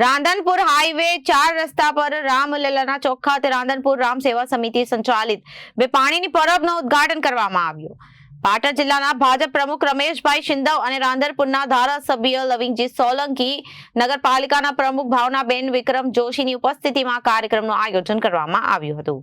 Radhanpur highway ચાર રસ્તા પર રામલલાના ચોક ખાતે રાંધનપુર રામ સેવા સમિતિ સંચાલિત બે પાણીની પરબનું ઉદ્ઘાટન કરવામાં આવ્યું. પાટણ જિલ્લાના ભાજપ પ્રમુખ રમેશભાઈ શિંદવ અને રાંધનપુરના ધારાસભ્ય લવિંગજી સોલંકી, નગરપાલિકાના પ્રમુખ ભાવનાબેન વિક્રમ જોશીની ઉપસ્થિતિમાં કાર્યક્રમનું આયોજન કરવામાં આવ્યું હતું.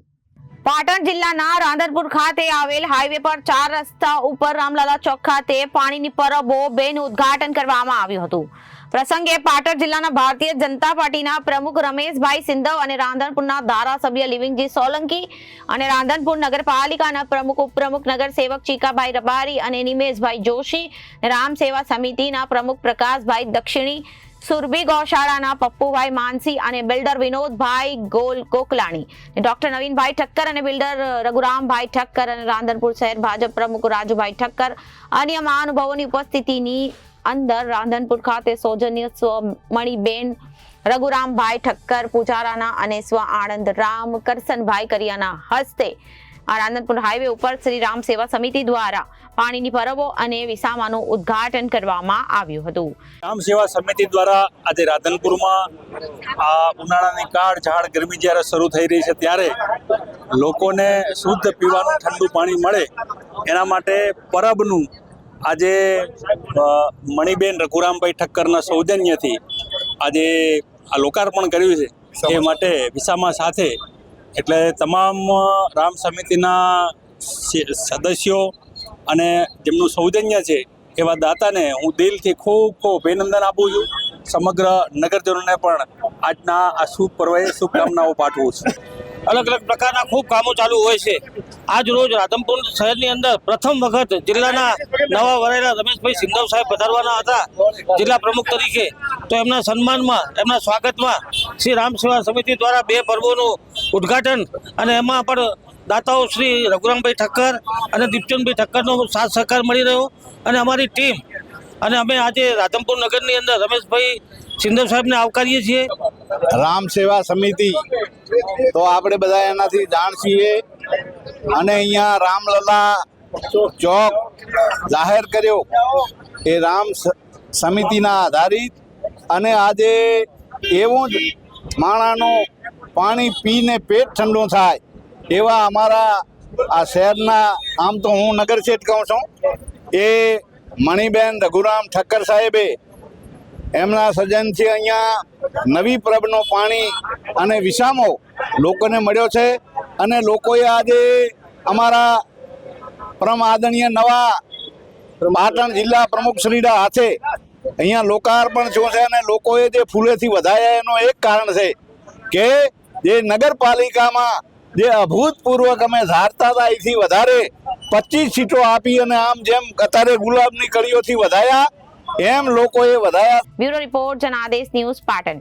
પાટણ જિલ્લાના રાંધનપુર ખાતે આવેલ હાઈવે પર ચાર રસ્તા ઉપર રામલાલા ચોક ખાતે પાણીની પરબો બેનું ઉદ્ઘાટન કરવામાં આવ્યું હતું. પ્રસંગે પાટણ જિલ્લાના ભારતીય જનતા પાર્ટીના પ્રમુખ રમેશભાઈ સિંધવ અને રાંધણપુરના ધારાસભ્ય લિવિંગજી સોલંકી અને રાંધણપુર નગરપાલિકાના પ્રમુખ ઉપપ્રમુખ નગર સેવક ચીકાભાઈ રબારી અને નિમેશભાઈ જોશી રામ સેવા સમિતિના પ્રમુખ પ્રકાશભાઈ દક્ષિણી, સુરભી ગૌશાળાના પપ્પુભાઈ માનસી અને બિલ્ડર વિનોદભાઈ ગોલ કોકલાણી ડોક્ટર નવીનભાઈ ઠક્કર અને બિલ્ડર રઘુરામભાઈ ઠક્કર અને રાંધનપુર શહેર ભાજપ પ્રમુખ રાજુભાઈ ઠક્કર. અન્ય મહાનુભાવોની ઉપસ્થિતિની અંદર રાંધનપુર ખાતે સૌજન્ય સ્વ મણિબેન, રઘુરામભાઈ ઠક્કર, પૂજારાના અને સ્વ આણંદ રામ કરસનભાઈ કરિયાના હસ્તે આ હાઈવે ઉપર શ્રી રામ સેવા સમિતિ દ્વારા પાણીની પરબો અને વિસામાનું ઉદ્ઘાટન કરવામાં આવ્યું હતું. રામ સેવા સમિતિ દ્વારા આજે રાધનપુરમાં આ ઉનાળાની કાળ ઝાડ ગરમી જ્યારે શરૂ થઈ રહી છે ત્યારે લોકોને શુદ્ધ પીવાનું ઠંડુ પાણી મળે એના માટે પરબનું આજે મણિબેન રઘુરામભાઈ ઠક્કરના સૌજન્યથી આજે આ લોકાર્પણ કર્યું છે. એ માટે વિસામા સાથે એટલે તમામ રામ સમિતિના સદસ્યો અને જેમનું સૌજન્ય છે એવા દાતાને હું દિલથી ખૂબ ખૂબ અભિનંદન આપું છું. સમગ્ર નગરજનોને પણ આજના આ શુભ પર્વે શુભકામનાઓ પાઠવું છું. અલગ અલગ પ્રકારના ખૂબ કામો ચાલુ હોય છે. આજ રોજ રાધનપુર શહેરની અંદર પ્રથમ વખત જિલ્લાના નવા વરેલા રમેશભાઈ સિંધવ સાહેબ પધારવાના હતા, જિલ્લા પ્રમુખ તરીકે. તો એમના સન્માનમાં, એમના સ્વાગતમાં શ્રી રામ સેવા સમિતિ દ્વારા બે પર્વોનું ઉદ્ઘાટન અને એમાં પણ દાતાઓ શ્રી રઘુરામભાઈ ઠક્કર અને દીપચંદભાઈ ઠક્કરનો સાથ સહકાર મળી રહ્યો અને અમારી ટીમ અને અમે આજે રાધનપુર નગરની અંદર રમેશભાઈ સિંધવ સાહેબને આવકારીએ છીએ. રામ સેવા સમિતિ તો આપણે બધા એનાથી જાણ છીએ. અને અહીંયા રામલલા ચોક જાહેર કર્યો એ રામ સમિતિના આધારિત. અને આજે એવું જ માણાનો પાણી પીને પેટ ઠંડુ થાય એવા અમારા આ શહેરના, આમ તો હું નગર કહું છું, એ મણિબેન રઘુરામ ઠક્કર સાહેબે એમના સજ્જનથી અહીંયા નવી પ્રભનો પાણી અને વિસામો લોકોને મળ્યો છે અને લોકોએ આજે અમારા પરમ આદરણીય નવા પાટણ જિલ્લા પ્રમુખ શ્રીના હાથે અહીંયા લોકાર્પણ થયું છે અને લોકોએ જે ફૂલેથી વધાયા એનો એક કારણ છે કે જે નગરપાલિકામાં જે અભૂતપૂર્વક અમે ધારતા હતા, એથી વધારે પચીસ સીટો આપી અને આમ જેમ અત્યારે ગુલાબની કળીઓથી વધાયા એમ લોકોએ વધાર્યા bureau report Janadesh news Patan.